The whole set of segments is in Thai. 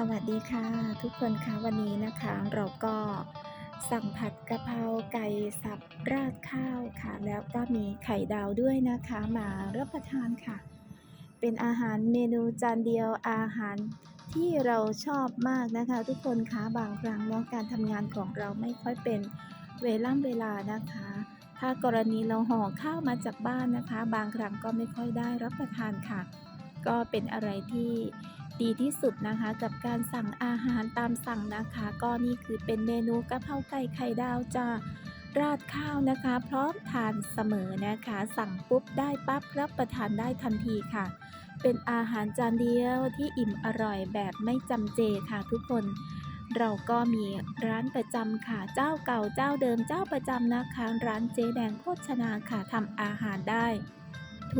สวัสดีค่ะ ทุกคนคะวันนี้นะคะเราก็สั่งผัดกะเพราไก่สับราดข้าวค่ะ แล้วก็มีไข่ดาวด้วยนะคะมารับประทานค่ะ เป็นอาหารเมนูจานเดียวอาหารที่เราชอบมากนะคะ ทุกคนคะบางครั้งเนาะการทำงานของเราไม่ค่อยเป็นเวล่ำเวลานะคะ ถ้ากรณีเราห่อข้าวมาจากบ้านนะคะ บางครั้งก็ไม่ค่อยได้รับประทานค่ะ ก็เป็นอะไรที่ ดีที่สุดนะคะ กับการสั่งอาหารตามสั่งนะคะ ก็นี่คือเป็นเมนูกะเพราไก่ไข่ดาวจะราดข้าวนะคะ พร้อมทานเสมอนะคะ สั่งปุ๊บได้ปั๊บรับประทานได้ทันทีค่ะ เป็นอาหารจานเดียวที่อิ่มอร่อยแบบไม่จำเจค่ะทุกคน เราก็มีร้านประจำค่ะเจ้าเก่าเจ้าเดิมเจ้าประจำนะคะ ร้านเจ๊แดงโภชนาค่ะทำอาหารได้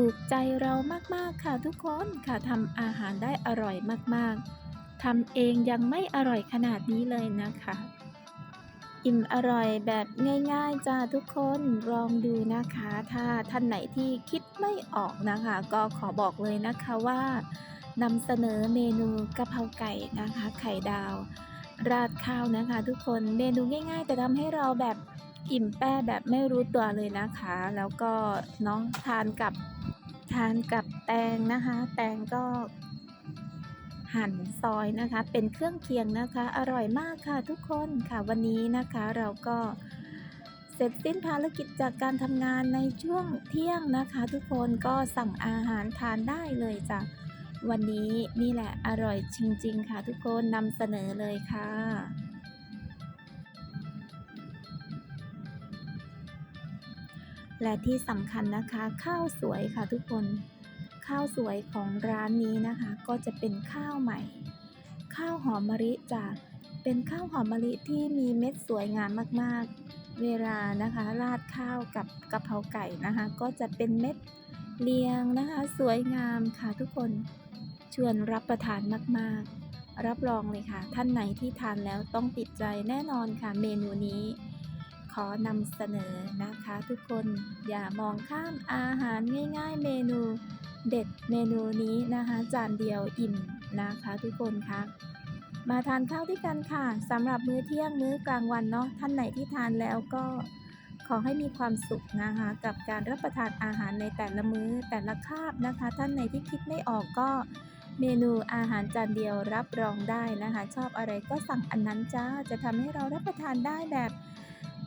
ถูกใจเรามากๆค่ะทุกคนค่ะทำอาหารได้อร่อยมากๆทำเองยังไม่อร่อยขนาดนี้เลยนะคะ อิ่มอร่อยแบบง่ายๆจ้าทุกคนลองดูนะคะ ถ้าท่านไหนที่คิดไม่ออกนะคะ ก็ขอบอกเลยนะคะว่านำเสนอเมนูกะเพราไก่นะคะ ไข่ดาว ราดข้าวนะคะ ทุกคนเมนูง่าย ๆ แต่ทำให้เราแบบ อิ่มแป้แบบไม่รู้ตัวเลยนะคะ แล้วก็น้องทานกับทานกับแตงนะคะ แตงก็หั่นซอยนะคะ เป็นเครื่องเคียงนะคะ อร่อยมากค่ะทุกคนค่ะวันนี้นะคะเราก็เสร็จสิ้นภารกิจจากการทำงานในช่วงเที่ยงนะคะ ทุกคนก็สั่งอาหารทานได้เลยจ้ะวันนี้นี่แหละอร่อยจริง ๆ ค่ะทุกคนนำเสนอเลยค่ะ และที่สำคัญนะคะข้าวสวยค่ะทุกคน ข้าวสวยของร้านนี้นะคะ ก็จะเป็นข้าวใหม่ ข้าวหอมมะลิจากเป็นข้าวหอมมะลิที่มีเม็ดสวยงามมากๆ เวลานะคะ ราดข้าวกับกะเพราไก่นะคะ ก็จะเป็นเม็ดเรียงนะคะ สวยงามค่ะทุกคนชวนรับประทานมากๆ รับรองเลยค่ะ ท่านไหนที่ทานแล้วต้องติดใจแน่นอนค่ะเมนูนี้ ขอนำเสนอนะคะทุกคนอย่ามองข้ามอาหารง่ายๆ เมนูเด็ดเมนูนี้นะคะจานเดียวอิ่มนะคะทุกคนคะมาทานข้าวด้วยกันค่ะสำหรับมื้อเที่ยงมื้อกลางวันเนาะท่านไหนที่ทานแล้วก็ขอให้มีความสุขนะคะกับการรับประทานอาหารในแต่ละมื้อแต่ละคาบนะคะ ท่านไหนที่คิดไม่ออกก็เมนูอาหารจานเดียวรับรองได้นะคะ ชอบอะไรก็สั่งอันนั้นจ้าจะทำให้เรารับประทานได้แบบ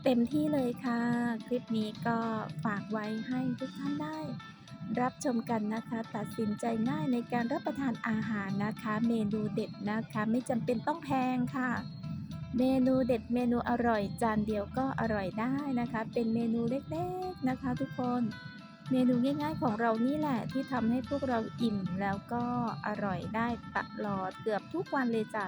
เต็มที่เลยค่ะ คลิปนี้ก็ฝากไว้ให้ทุกท่านได้ รับชมกันนะคะ ตัดสินใจง่ายในการรับประทานอาหารนะคะ เมนูเด็ดนะคะ ไม่จำเป็นต้องแพงค่ะ เมนูเด็ดเมนูอร่อยจานเดียวก็อร่อยได้นะคะ เป็นเมนูเล็กๆนะคะ ทุกคนเมนูง่ายๆของเรานี่แหละที่ทำให้พวกเราอิ่มแล้วก็อร่อยได้ตลอดเกือบทุกวันเลยจ้ะ